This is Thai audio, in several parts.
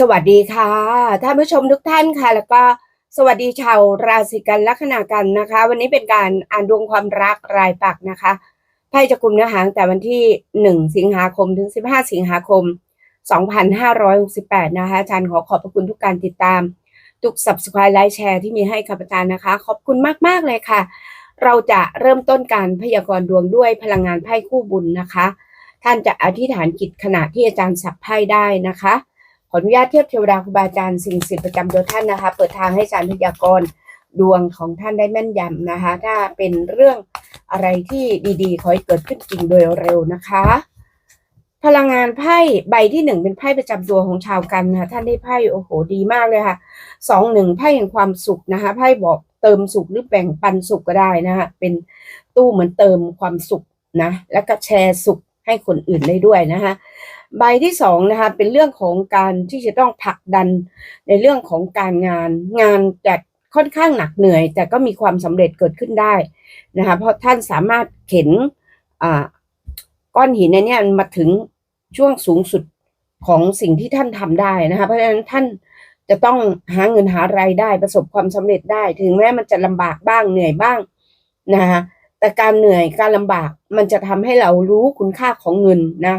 สวัสดีค่ะท่านผู้ชมทุกท่านค่ะ แล้วก็สวัสดีชาวราศีกันลัคนากันนะคะ วันนี้เป็นการอ่านดวงความรักรายปักนะคะไพ่จะกลุ่มเนื้อหาตั้งแต่วันที่ 1 สิงหาคมถึง 15 สิงหาคม 2568 นะคะอาจารย์ขอขอบพระคุณทุกการติดตาม ทุก subscribe ไลค์แชร์ที่มีให้กับอาจารย์นะคะ ขอบคุณมาก ๆ เลยค่ะ เราจะเริ่มต้นการพยากรณ์ดวงด้วยพลังงานไพ่คู่บุญนะคะ ท่านจะอธิษฐานจิตขณะที่อาจารย์สับไพ่ได้นะคะ ขออนุญาตเทียบเทวดาครูบาอาจารย์สิ่งศักดิ์สิทธิ์ประจำตัวท่านนะคะ เปิดทางให้อาจารย์พยากรณ์ดวงของท่านได้แม่นยำนะคะ ถ้าเป็นเรื่องอะไรที่ดีๆ ขอให้เกิดขึ้นจริงโดยเร็วนะคะ พลังงานไพ่ใบที่หนึ่งเป็นไพ่ประจำตัวของชาวกันนะคะท่านได้ไพ่โอ้โหดีมากเลยค่ะสองหนึ่งไพ่แห่งความสุขนะคะไพ่บอกเติมสุขหรือแบ่งปันสุขก็ได้นะคะเป็นตู้เหมือนเติมความสุขนะ แล้วก็แชร์สุข ให้คนอื่นได้ด้วยนะคะใบที่สองนะคะเป็นเรื่องของการที่จะต้องผลักดันในเรื่องของการงาน งานจะค่อนข้างหนักเหนื่อย แต่ก็มีความสำเร็จเกิดขึ้นได้นะคะเพราะท่านสามารถเข็นอ่าก้อนหินในนี้มาถึงช่วงสูงสุดของสิ่งที่ท่านทำได้นะคะเพราะฉะนั้นท่านจะต้องหาเงินหารายได้ประสบความสำเร็จได้ ถึงแม้มันจะลำบากบ้างเหนื่อยบ้างนะคะ แต่การเหนื่อยการลำบากมันจะทำให้เรารู้คุณค่าของเงินนะ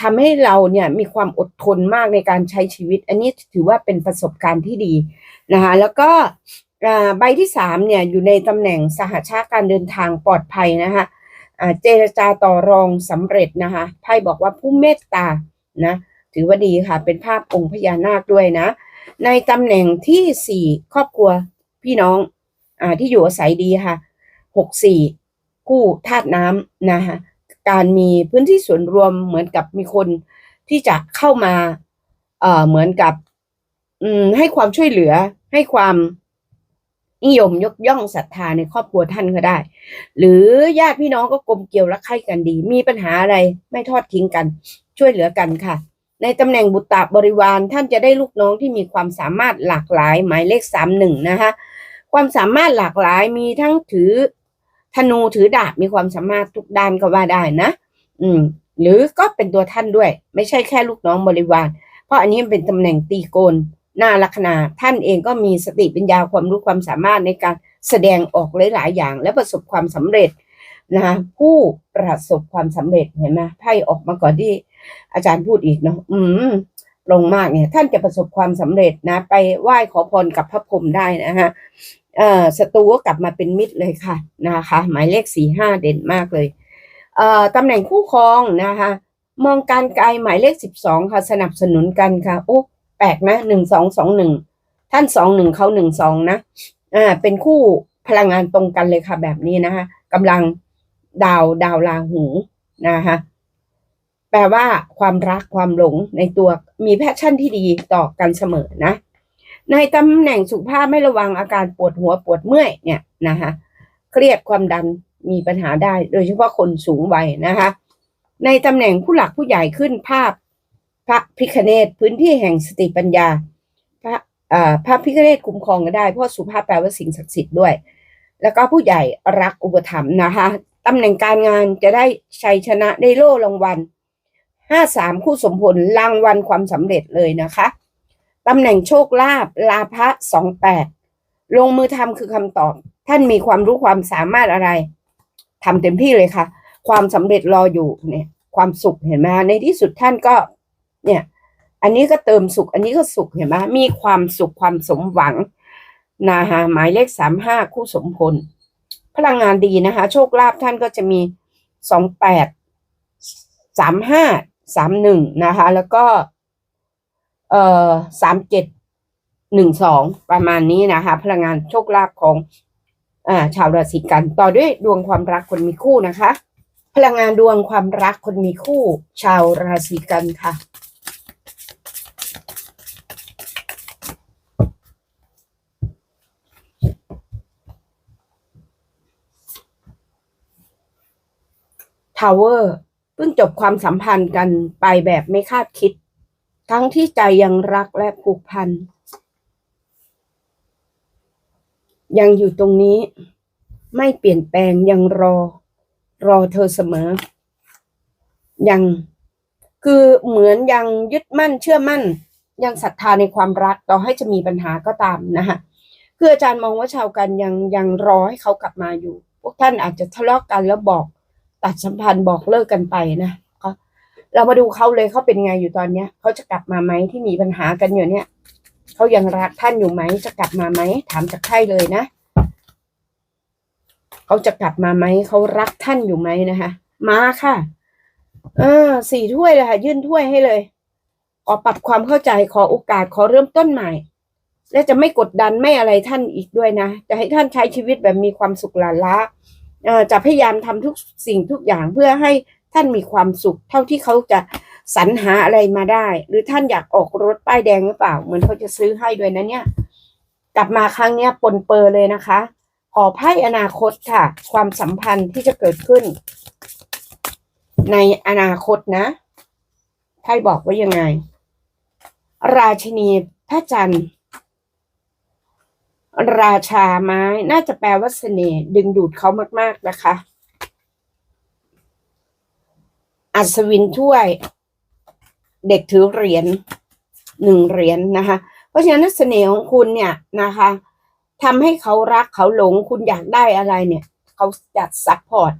ทำให้เราเนี่ยมีความอดทนมากในการใช้ชีวิต อันนี้ถือว่าเป็นประสบการณ์ที่ดีนะคะแล้วก็ใบที่สามเนี่ยอยู่ในตำแหน่งสหชาติการเดินทางปลอดภัยนะคะเจรจาต่อรองสำเร็จนะคะไพ่บอกว่าผู้เมตตานะถือว่าดีค่ะ เป็นภาพองค์พญานาคด้วยนะ ในตำแหน่งที่สี่ครอบครัวพี่น้องอที่อยู่อาศัยดีค่ะ หกสี่คู่ธาตุน้ำนะคะการมีพื้นที่ส่วนรวมเหมือนกับมีคนที่จะเข้ามาเอ่อเหมือนกับอืมให้ความช่วยเหลือให้ความนิยมยกย่องศรัทธาในครอบครัวท่านก็ได้ หรือญาติพี่น้องก็กลมเกลียวรักใคร่กันดี มีปัญหาอะไรไม่ทอดทิ้งกัน ช่วยเหลือกันค่ะ ในตำแหน่งบุตรบริวารท่านจะได้ลูกน้องที่มีความสามารถหลากหลายหมายเลขสามหนึ่งนะคะความสามารถหลากหลายมีทั้งถือ ธนูถือดาบมีความสามารถทุกด้านก็ว่าได้นะ อืม หรือก็เป็นตัวท่านด้วย ไม่ใช่แค่ลูกน้องบริวาร เพราะอันนี้เป็นตำแหน่งตีโกนหน้าลัคนาท่านเองก็มีสติปัญญาความรู้ความสามารถในการแสดงออกหลาย ๆ อย่าง และประสบความสำเร็จนะคะผู้ประสบความสำเร็จเห็นไหมไพ่ออกมาก่อนที่อาจารย์พูดอีกเนาะอืมลงมากเนี่ย ท่านจะประสบความสำเร็จนะ ไปไหว้ขอพรกับพระพรหมได้นะฮะ เอ่อศัตรูก็กลับมาเป็นมิตรเลยค่ะนะคะ หมายเลขสี่ห้าเด่นมากเลยเอ่อตำแหน่งคู่ครองนะคะ มองการไกลหมายเลขสิบสองค่ะ สนับสนุนกันค่ะโอ้แปลกนะหนึ่งสองสองหนึ่งท่านสองหนึ่งเขาหนึ่งสองนะอ่าเป็นคู่พลังงานตรงกันเลยค่ะ แบบนี้นะคะกำลังดาวดาวลาหูนะคะแปลว่าความรักความหลงในตัวมีแพชชั่นที่ดีต่อกันเสมอนะ ในตำแหน่งสุขภาพไม่ระวังอาการปวดหัวปวดเมื่อยเนี่ยนะคะเครียดความดันมีปัญหาได้ โดยเฉพาะคนสูงวัยนะคะ ในตำแหน่งผู้หลักผู้ใหญ่ขึ้นภาพพระพิคเนตพื้นที่แห่งสติปัญญา พระพระพิคเนตคุ้มครองก็ได้เพราะสุภาพแปลว่าสิ่งศักดิ์สิทธิ์ด้วย แล้วก็ผู้ใหญ่รักอุปถัมภ์นะคะตำแหน่งการงานจะได้ชัยชนะได้โล่รางวัลห้าสามคู่สมผลรางวัลความสำเร็จเลยนะคะ ตำแหน่งโชคลาภลาภะสองแปดลงมือทำคือคำตอบ ท่านมีความรู้ความสามารถอะไรทำเต็มที่เลยค่ะ ความสำเร็จรออยู่เนี่ย ความสุขเห็นไหมในที่สุดท่านก็ เนี่ย อันนี้ก็เติมสุข อันนี้ก็สุขเห็นไหมมีความสุขความสมหวังนะคะหมายเลขสามห้าคู่สมพลพลังงานดีนะคะ โชคลาภท่านก็จะมีสองแปดสามห้าสามหนึ่งนะคะ แล้วก็ เอ่อสามเจ็ดหนึ่งสองประมาณนี้นะคะ พลังงานโชคลาภของอ่าชาวราศีกันต่อด้วยดวงความรักคนมีคู่นะคะ พลังงานดวงความรักคนมีคู่ ชาวราศีกันค่ะทาวเวอร์เพิ่งจบความสัมพันธ์กันไปแบบไม่คาดคิด ทั้งที่ใจยังรักและผูกพัน ยังอยู่ตรงนี้ ไม่เปลี่ยนแปลงยังรอ รอเธอเสมอ ยังคือเหมือนยังยึดมั่นเชื่อมั่น ยังศรัทธาในความรักต่อให้จะมีปัญหาก็ตามนะคะคืออาจารย์มองว่าชาวกันยังยังรอให้เขากลับมาอยู่ พวกท่านอาจจะทะเลาะกันแล้วบอก ตัดสัมพันธ์บอกเลิกกันไปนะ เรามาดูเขาเลยเขาเป็นไงอยู่ตอนเนี้ยเขาจะกลับมาไหมที่มีปัญหากันอยู่เนี่ยเขายังรักท่านอยู่ไหมจะกลับมาไหมถามจากไพ่เลยนะเขาจะกลับมาไหมเขารักท่านอยู่ไหมนะคะ มาค่ะ เออสี่ถ้วยเลยค่ะ ยื่นถ้วยให้เลยขอปรับความเข้าใจขอโอกาสขอเริ่มต้นใหม่ และจะไม่กดดันไม่อะไรท่านอีกด้วยนะ จะให้ท่านใช้ชีวิตแบบมีความสุขหลาละจะพยายามทำทุกสิ่งทุกอย่างเพื่อให้ ท่านมีความสุข เท่าที่เขาจะสรรหาอะไรมาได้ หรือท่านอยากออกรถป้ายแดงหรือเปล่า เหมือนเขาจะซื้อให้ด้วยนะเนี่ย กลับมาครั้งเนี้ยปนเปอร์เลยนะคะ ขอไพ่อนาคตค่ะ ความสัมพันธ์ที่จะเกิดขึ้น ในอนาคตนะไพ่บอกว่ายังไง ราชินีพระจันทร์ราชาไม้น่าจะแปลว่าเสน่ห์ดึงดูดเขามาก ๆ นะคะ อัศวินถ้วย เด็กถือเหรียญหนึ่งเหรียญนะคะ เพราะฉะนั้นเสน่ห์ของคุณเนี่ยนะคะทำให้เขารักเขาหลงคุณอยากได้อะไรเนี่ย เขาจัดซัพพอร์ต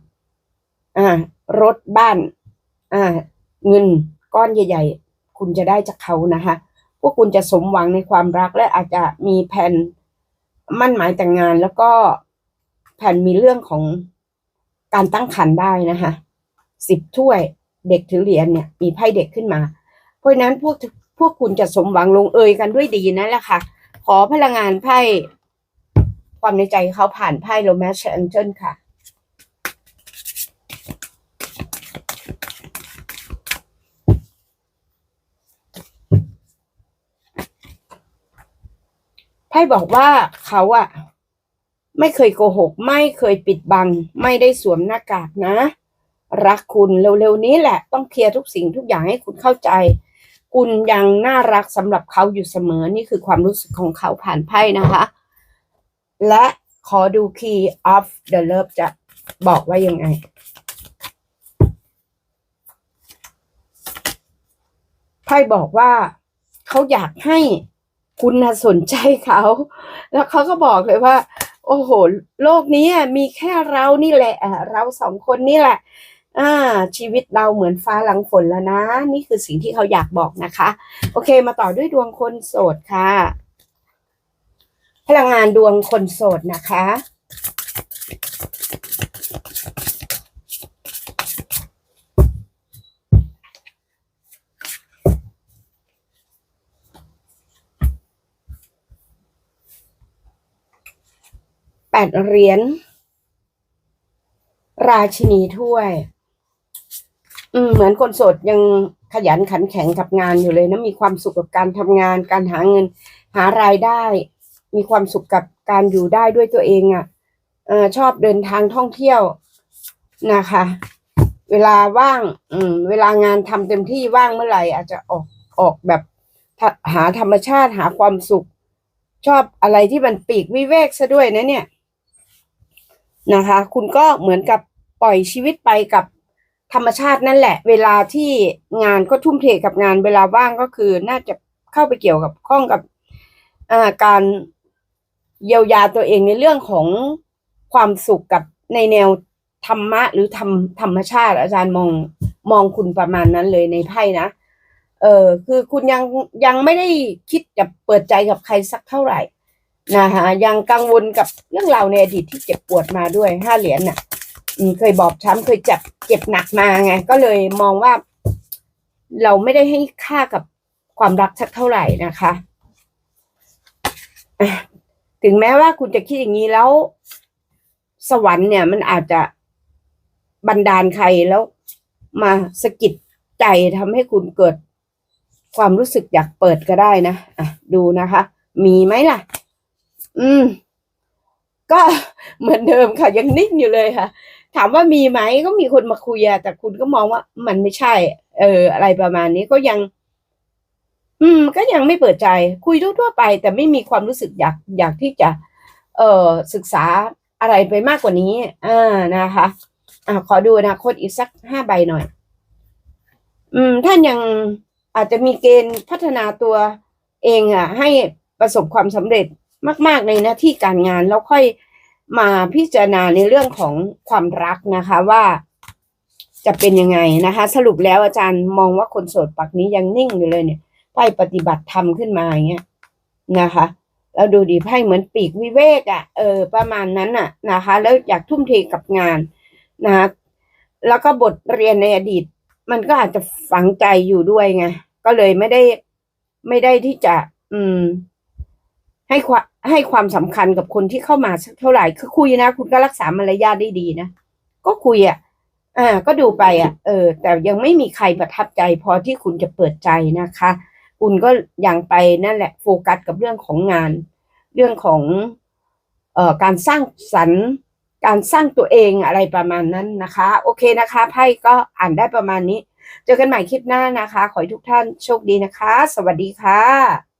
อ่ารถบ้าน อ่า เงินก้อนใหญ่ ๆ คุณจะได้จากเขานะคะ พวกคุณจะสมหวังในความรักและอาจจะมีแผนมั่นหมายแต่งงานแล้วก็แผนมีเรื่องของการตั้งครรภ์ได้นะคะสิบถ้วย เด็กถือเหรียญเนี่ยมีไพ่เด็กขึ้นมา เพราะนั้นพวกพวกคุณจะสมหวังลงเอยกันด้วยดีนั่นแหละค่ะ ขอพลังงานไพ่ความในใจเขาผ่านไพ่โรแมชแอนเจลค่ะไพ่บอกว่าเขาอะไม่เคยโกหก ไม่เคยปิดบัง ไม่ได้สวมหน้ากากนะ รักคุณเร็วๆนี้แหละต้องเคลียร์ทุกสิ่งทุกอย่างให้คุณเข้าใจ คุณยังน่ารักสำหรับเขาอยู่เสมอนี่คือความรู้สึกของเขาผ่านไพ่นะคะ และขอดู key of the love จะบอกว่ายังไงไพ่บอกว่าเขาอยากให้คุณสนใจเขา แล้วเขาก็บอกเลยว่า โอ้โห โลกนี้มีแค่เรานี่แหละเราสองคนนี่แหละ อ่า ชีวิตเราเหมือนฟ้าหลังฝนแล้วนะ นี่คือสิ่งที่เขาอยากบอกนะคะ โอเค มาต่อด้วยดวงคนโสดค่ะ พลังงานดวงคนโสดนะคะแปดเหรียญราชินีถ้วย อืมเหมือนคนโสดยังขยันขันแข็งกับงานอยู่เลยนะมีความสุขกับการทำงาน การหาเงิน หารายได้ มีความสุขกับการอยู่ได้ด้วยตัวเองอะ่ะเออชอบเดินทางท่องเที่ยวนะคะ เวลาว่าง อืม เวลางานทำเต็มที่ว่างเมื่อไหร่ อาจจะออกออกแบบหาธรรมชาติหาความสุข ชอบอะไรที่มันปีกวิเวกซะด้วยนะเนี่ยนะคะ คุณก็เหมือนกับปล่อยชีวิตไปกับ ธรรมชาตินั่นแหละ เวลาที่งานก็ทุ่มเทกับงานเวลาว่างก็คือน่าจะเข้าไปเกี่ยวกับข้องกับาการเยียวยาตัวเองในเรื่องของความสุขกับในแนวธรรมะหรือธรรมธรรมชาติ อาจารย์มองมองคุณประมาณนั้นเลยในไพ่นะเออคือคุณยังยังไม่ได้คิดจะเปิดใจกับใครสักเท่าไหร่นะคะยังกังวลกับเรื่องราวในอดีตที่เจ็บปวดมาด้วยห้าเหรียญน่ะ เคยบอบช้ำเคยจับเจ็บหนักมาไง ก็เลยมองว่า เราไม่ได้ให้ค่ากับความรักสักเท่าไหร่นะคะอะถึงแม้ว่าคุณจะคิดอย่างนี้แล้ว สวรรค์เนี่ยมันอาจจะบันดาลใครแล้วมาสะกิดใจทำให้คุณเกิด ความรู้สึกอยากเปิดก็ได้นะอะดูนะคะ มีไหมล่ะ อืม ก็เหมือนเดิมค่ะ ยังนิ่งอยู่เลยค่ะ ถามว่ามีไหมก็มีคนมาคุยอะแต่คุณก็มองว่ามันไม่ใช่ เออ อะไรประมาณนี้ก็ยัง อืม ก็ยังไม่เปิดใจ คุยทั่วๆไป แต่ไม่มีความรู้สึกอยากอยากที่จะ เอ่อศึกษาอะไรไปมากกว่านี้ อ่านะคะ อ่าขอดูอนาคตอีกสักห้าใบหน่อย อืม ท่านยังอาจจะมีเกณฑ์พัฒนาตัวเองอะให้ประสบความสำเร็จมาก ๆ ในหน้าที่การงานแล้วค่อย มาพิจารณาในเรื่องของความรักนะคะว่าจะเป็นยังไงนะคะ สรุปแล้วอาจารย์มองว่าคนโสดปักนี้ยังนิ่งอยู่เลยเนี่ยไพ่ปฏิบัติธรรมขึ้นมาอย่างเงี้ยนะคะแล้วดูดีไพ่เหมือนปีกวิเวกอะ่ะเออประมาณนั้นอะนะคะ แล้วอยากทุ่มเทกับงานนะคะแล้วก็บทเรียนในอดีต มันก็อาจจะฝังใจอยู่ด้วยไงก็เลยไม่ได้ไม่ได้ที่จะ อืม ให้ความให้ความสำคัญกับคนที่เข้ามาเท่าไหร่คือคุยนะ คุณก็รักษามารยาทได้ดีนะ ก็คุยอะอ่า ก็ดูไปอะ เออ แต่ยังไม่มีใครประทับใจพอที่คุณจะเปิดใจนะคะ คุณก็ยังไปนั่นแหละ โฟกัสกับเรื่องของงาน เรื่องของเอ่อการสร้างสรรค์การสร้างตัวเองอะไรประมาณนั้นนะคะ โอเคนะคะไพ่ก็อ่านได้ประมาณนี้ เจอกันใหม่คลิปหน้านะคะ ขอให้ทุกท่านโชคดีนะคะ สวัสดีค่ะ